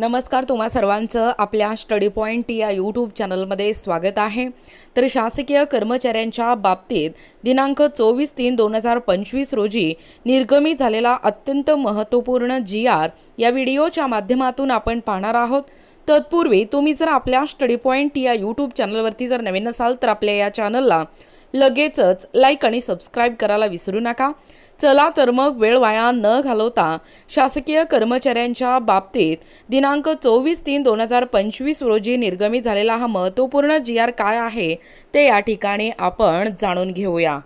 नमस्कार तुम्हा सर्वांचं आपल्या स्टडी पॉईंट या यूट्यूब चॅनलमध्ये स्वागत आहे. तर शासकीय कर्मचाऱ्यांच्या बाबतीत दिनांक चोवीस तीन दोन हजार पंचवीस रोजी निर्गमित झालेला अत्यंत महत्त्वपूर्ण जी आर या व्हिडिओच्या माध्यमातून आपण पाहणार आहोत. तत्पूर्वी तुम्ही जर आपल्या स्टडी पॉईंट या यूट्यूब चॅनलवरती जर नवीन असाल तर आपल्या या चॅनलला लगेचच लाईक आणि सबस्क्राईब करायला विसरू नका. चला तर मग वेळ वाया न घालवता शासकीय कर्मचाऱ्यांच्या बाबतीत दिनांक चोवीस तीन दोन हजार पंचवीस रोजी निर्गमित झालेला हा महत्त्वपूर्ण जी आर काय आहे ते या ठिकाणी आपण जाणून घेऊया.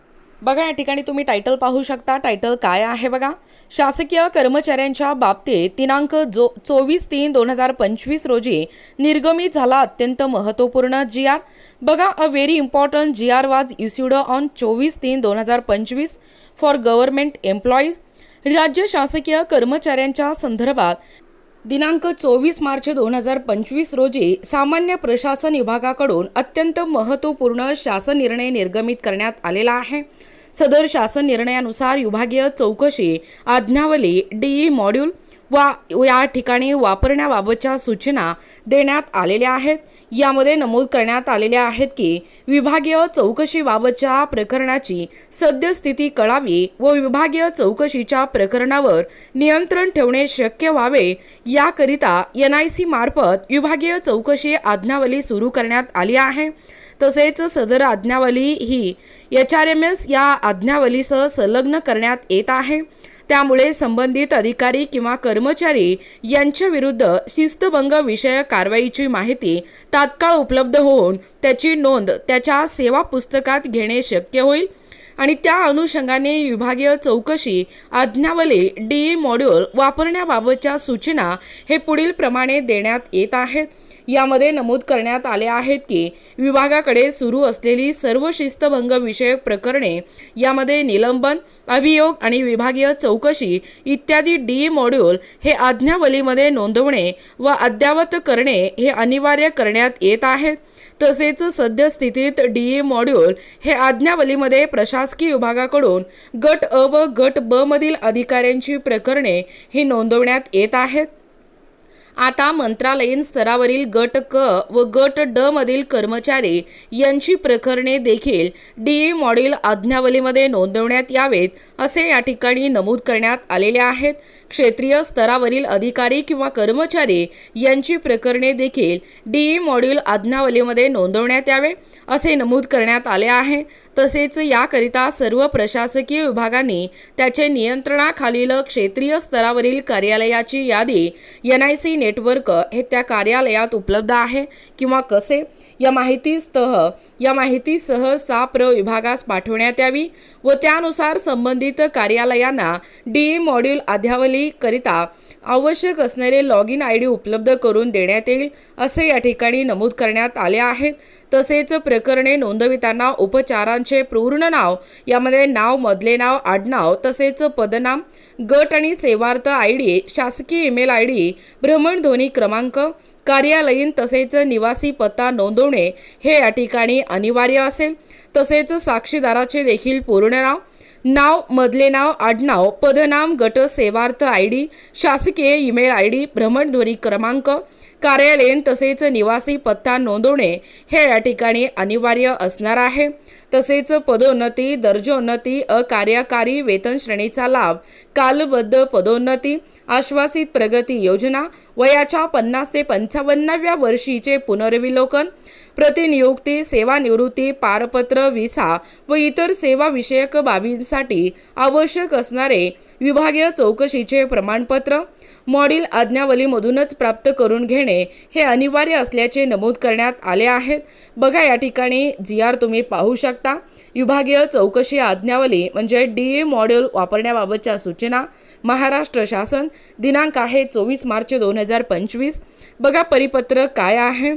बघा या ठिकाणी तुम्ही टायटल पाहू शकता. टायटल काय आहे बघा? शासकीय कर्मचाऱ्यांच्या बाबतीत दिनांक जो चोवीस तीन दोन हजार पंचवीस रोजी निर्गमित झाला अत्यंत महत्त्वपूर्ण जी आर बघा अ very important G R was issued on चोवीस तीन दोन हजार पंचवीस फॉर गव्हर्नमेंट एम्प्लॉईज राज्य शासकीय कर्मचाऱ्यांच्या संदर्भात दिनांक चोवीस मार्च दोन हजार पंचवीस रोजी सामान्य प्रशासन विभागाकडून अत्यंत महत्त्वपूर्ण शासन निर्णय निर्गमित करण्यात आलेला आहे. सदर शासन निर्णयानुसार विभागीय चौकशी आज्ञावली डीई मॉड्यूल वा या ठिकाणी वापरण्याबाबतच्या सूचना देण्यात आलेल्या आहेत. यामध्ये नमूद करण्यात आलेल्या आहेत की विभागीय चौकशीबाबतच्या प्रकरणाची सद्यस्थिती कळावी व विभागीय चौकशीच्या प्रकरणावर नियंत्रण ठेवणे शक्य व्हावे याकरिता एन आय सी मार्फत विभागीय चौकशी आज्ञावली सुरू करण्यात आली आहे. तसेच सदर आज्ञावली ही एच आर एम एस या आज्ञावलीसह संलग्न करण्यात येत आहे. त्यामुळे संबंधित अधिकारी किंवा कर्मचारी यांच्या विरुद्ध शिस्तभंग विषयक कारवाईची माहिती तात्काळ उपलब्ध होऊन त्याची नोंद त्याच्या सेवा पुस्तकात घेणे शक्य होईल. आणि त्या अनुषंगाने विभागीय चौकशी आज्ञावली डी मॉड्यूल वापरण्याबाबतच्या सूचना हे पुढील प्रमाणे देण्यात येत आहेत. यामध्ये नमूद करण्यात आले आहेत की विभागाकडे सुरू असलेली सर्व शिस्तभंग विषयक प्रकरणे यामध्ये निलंबन अभियोग आणि विभागीय चौकशी इत्यादी डी मॉड्यूल हे आज्ञावलीमध्ये नोंदवणे व अद्ययावत करणे हे अनिवार्य करण्यात येत आहेत तसेच सद्यस्थितीत डी मॉड्यूल हे आज्ञावलीमध्ये प्रशासकीय विभागाकडून गट अ व गट ब मधील अधिकाऱ्यांची प्रकरणे ही नोंदवण्यात येत आहेत. आता मंत्रालयीन स्तरावरील गट क व गट ड मधील कर्मचारी यांची प्रकरणे देखील डी मॉड्यूल आज्ञावलीमध्ये नोंदवण्यात यावेत असे या ठिकाणी नमूद करण्यात आलेले आहेत. क्षेत्रीय स्तरावरील अधिकारी किंवा कर्मचारी यांची प्रकरणे देखील डी मॉड्यूल आज्ञावलीमध्ये नोंदवण्यात यावे असे नमूद करण्यात आले आहे. तसेच याकरिता सर्व प्रशासकीय विभागांनी त्याचे नियंत्रणाखालील क्षेत्रीय स्तरावरील कार्यालयाची यादी एन आय सी नेटवर्क हे त्या कार्यालयात उपलब्ध आहे किंवा कसे? या माहितीसह या माहितीसह साप्र विभागास पाठवण्यात यावी व त्यानुसार संबंधित कार्यालयांना डी मॉड्यूल अध्यावलीकरिता आवश्यक असणारे लॉग इन आय डी उपलब्ध करून देण्यात येईल असे या ठिकाणी नमूद करण्यात आले आहेत तसेच प्रकरणे नोंदविताना उपचारांचे पूर्ण नाव यामध्ये नाव मधले नाव आडनाव तसेच पदनाम गट आणि सेवार्थ आय डी शासकीय ईमेल आय डी भ्रमणध्वनी क्रमांक कार्यालयीन तसेच निवासी पत्ता नोंदवणे हे या ठिकाणी अनिवार्य असेल. तसेच साक्षीदाराचे देखील पूर्ण नाव नाव मधले नाव आडनाव पदनाम गट सेवार्थ आय डी शासकीय ईमेल आय डी भ्रमणध्वनी क्रमांक कार्यालयीन तसेच निवासी पत्ता नोंदवणे हे या ठिकाणी अनिवार्य असणार आहे. तसेच पदोन्नती दर्जोन्नती अकार्यकारी वेतन श्रेणीचा लाभ कालबद्ध पदोन्नती आश्वासित प्रगती योजना वयाच्या पन्नास ते पंचावन्नाव्या वर्षीचे पुनर्विलोकन प्रतिनियुक्ती सेवानिवृत्ती पारपत्र विसा व इतर सेवाविषयक बाबींसाठी आवश्यक असणारे विभागीय चौकशीचे प्रमाणपत्र मॉड्यूल आज्ञावलीमधूनच प्राप्त करून घेणे हे अनिवार्य असल्याचे नमूद करण्यात आले आहेत. बघा या ठिकाणी जी आर तुम्ही पाहू शकता. विभागीय चौकशी आज्ञावली म्हणजे डी ए मॉड्यूल वापरण्याबाबतच्या सूचना. महाराष्ट्र शासन दिनांक आहे चोवीस मार्च दोन हजार पंचवीस. बघा परिपत्र काय आहे.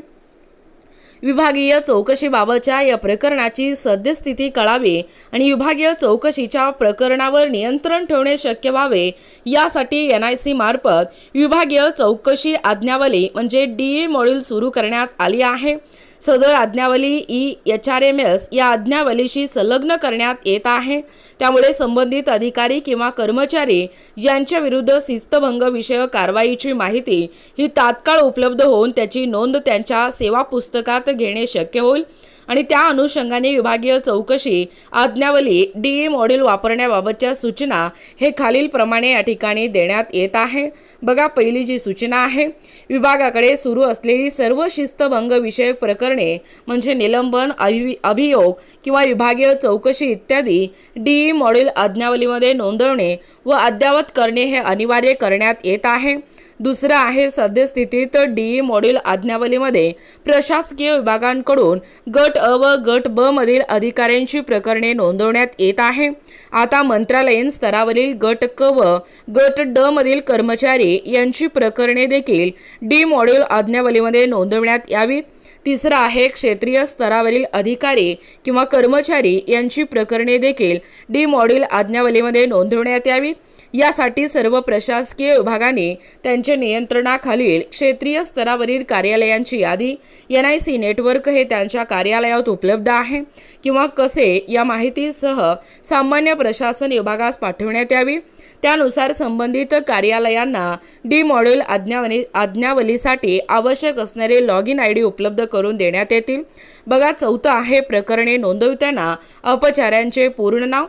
विभागीय चौकशीबाबतच्या या प्रकरणाची सद्यस्थिती कळावी आणि विभागीय चौकशीच्या प्रकरणावर नियंत्रण ठेवणे शक्य व्हावे यासाठी एन आय सी मार्फत विभागीय चौकशी आज्ञावली म्हणजे डी ए मॉड्यूल सुरू करण्यात आली आहे. सदर आज्ञावली e H R M S या आज्ञावलीशी संलग्न करण्यात येत आहे. त्यामुळे संबंधित अधिकारी किंवा कर्मचारी यांच्या विरुद्ध शिस्तभंग विषयक कारवाईची माहिती ही तात्काळ उपलब्ध होऊन त्याची नोंद त्यांच्या सेवा पुस्तकात घेणे शक्य होईल. आणि त्या अनुषंगाने विभागीय चौकशी आज्ञावली डी मॉड्यूल वापरण्याबाबतच्या सूचना हे खालीलप्रमाणे या ठिकाणी देण्यात येत आहे. बघा पहिली जी सूचना आहे विभागाकडे सुरू असलेली सर्व शिस्तभंग विषयक प्रकरणे म्हणजे निलंबन अभि अभियोग किंवा विभागीय चौकशी इत्यादी डी मॉड्यूल आज्ञावलीमध्ये नोंदवणे व अद्ययावत करणे हे अनिवार्य करण्यात येत आहे. दुसरं आहे सद्यस्थितीत डी मॉड्यूल आज्ञावलीमध्ये प्रशासकीय विभागांकडून गट अ व गट ब मधील अधिकाऱ्यांची प्रकरणे नोंदवण्यात येत आहे. आता मंत्रालयीन स्तरावरील गट क व गट ड मधील कर्मचारी यांची प्रकरणे देखील डी मॉड्यूल आज्ञावलीमध्ये नोंदवण्यात यावीत. तिसरं आहे क्षेत्रीय स्तरावरील अधिकारी किंवा कर्मचारी यांची प्रकरणे देखील डी मॉड्यूल आज्ञावलीमध्ये नोंदवण्यात यावी. यासाठी सर्व प्रशासकीय विभागांनी त्यांच्या नियंत्रणाखालील क्षेत्रीय स्तरावरील कार्यालयांची यादी एन आय सी नेटवर्क हे त्यांच्या कार्यालयात उपलब्ध आहे किंवा कसे या माहितीसह सामान्य प्रशासन विभागास पाठवण्यात यावी. त्यानुसार संबंधित कार्यालयांना डी मॉड्यूल आज्ञावली आज्ञावलीसाठी आवश्यक असणारे लॉग इन आय डी उपलब्ध करून देण्यात येतील. बघा चौथं आहे प्रकरणे नोंदवताना अपचाऱ्यांचे पूर्ण नाव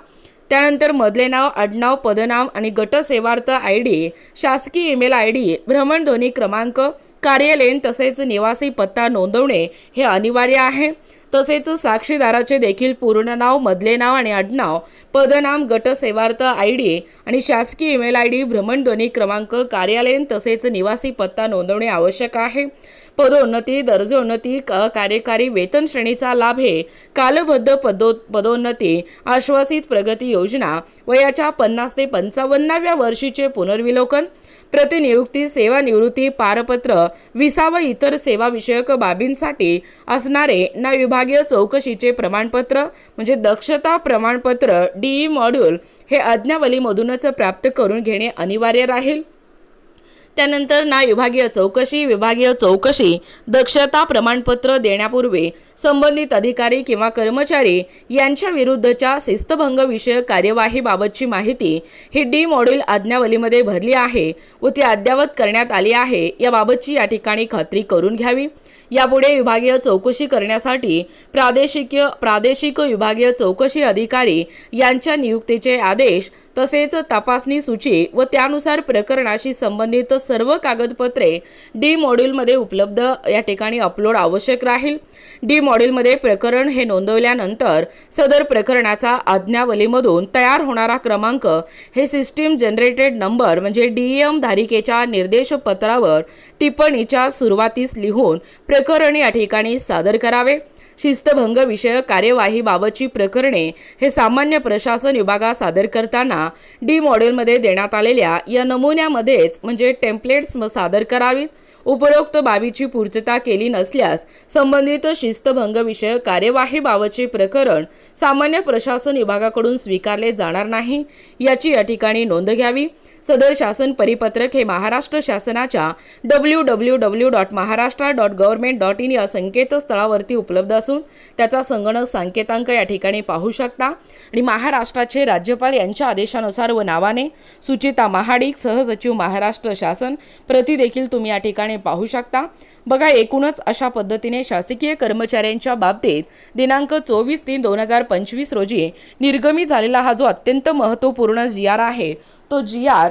त्यानंतर मधले नाव आडनाव पदनाम आणि गटसेवार्थ आय डी शासकीय ईमेल आय डी भ्रमणध्वनी क्रमांक कार्यालयीन तसेच निवासी पत्ता नोंदवणे हे अनिवार्य आहे. तसेच साक्षीदाराचे देखील पूर्ण नाव मधले नाव आणि आडनाव पदनाम गटसेवार्थ आय डी आणि शासकीय ईमेल आय डी भ्रमणध्वनी क्रमांक कार्यालयीन तसेच निवासी पत्ता नोंदवणे आवश्यक आहे. पदोन्नती दर्जोन्नती क कार्यकारी वेतन श्रेणीचा लाभ हे कालबद्ध पदो पदोन्नती आश्वासित प्रगती योजना वयाच्या पन्नास ते पंचावन्नाव्या वर्षीचे पुनर्विलोकन प्रतिनियुक्ती सेवानिवृत्ती पारपत्र विसा व इतर सेवाविषयक बाबींसाठी असणारे ना विभागीय चौकशीचे प्रमाणपत्र म्हणजे दक्षता प्रमाणपत्र डी मॉड्यूल हे आज्ञावलीमधूनच प्राप्त करून घेणे अनिवार्य राहील. त्यानंतर ना विभागीय चौकशी विभागीय चौकशी दक्षता प्रमाणपत्र देण्यापूर्वी संबंधित अधिकारी किंवा कर्मचारी यांच्या विरुद्धच्या शिस्तभंग विषयक कार्यवाहीबाबतची माहिती ही डी मॉड्यूल आज्ञावलीमध्ये भरली आहे व ती अद्ययावत करण्यात आली आहे. याबाबतची या ठिकाणी खात्री करून घ्यावी. यापुढे विभागीय चौकशी करण्यासाठी प्रादेशिक प्रादेशिक विभागीय चौकशी अधिकारी यांच्या नियुक्तीचे आदेश तसेच तपासणी सूची व त्यानुसार प्रकरणाशी संबंधित सर्व कागदपत्रे डी मॉड्यूलमध्ये उपलब्ध या ठिकाणी अपलोड आवश्यक राहील. डी मॉड्यूलमध्ये प्रकरण हे नोंदवल्यानंतर सदर प्रकरणाचा आज्ञावलीमधून तयार होणारा क्रमांक हे सिस्टीम जनरेटेड नंबर म्हणजे डी एम धारिकेच्या निर्देशपत्रावर टिप्पणीच्या सुरुवातीस लिहून प्रकरण या ठिकाणी सादर करावे. शिस्तभंग विषयक कार्यवाहीबाबतची प्रकरणे हे सामान्य प्रशासन विभागात सादर करताना डी मॉडेलमध्ये देण्यात आलेल्या या नमुन्यामध्येच म्हणजे टेम्पलेट्स सादर करावीत. उपरोक्त बाबीची पूर्तता केली नसल्यास संबंधित शिस्तभंग विषयक कार्यवाहीबाबतचे प्रकरण सामान्य प्रशासन विभागाकडून स्वीकारले जाणार नाही. याची या ठिकाणी नोंद घ्यावी. सदर शासन परिपत्रक हे महाराष्ट्र शासनाच्या W W W dot Maharashtra dot government dot in या संकेतस्थळावरती उपलब्ध असून त्याचा संगणक संकेतांक या ठिकाणी पाहू शकता. आणि महाराष्ट्राचे राज्यपाल यांच्या आदेशानुसार व नावाने सुचिता महाडिक सहसचिव महाराष्ट्र शासन प्रति देखील तुम्ही या ठिकाणी पाहू शकता. बघा एकूणच अशा पद्धतीने शासकीय कर्मचाऱ्यांच्या बाबतीत दिनांक चोवीस तीन दोन हजार पंचवीस रोजी निर्गमी झालेला हा जो अत्यंत महत्त्वपूर्ण जी आर आहे तो जी आर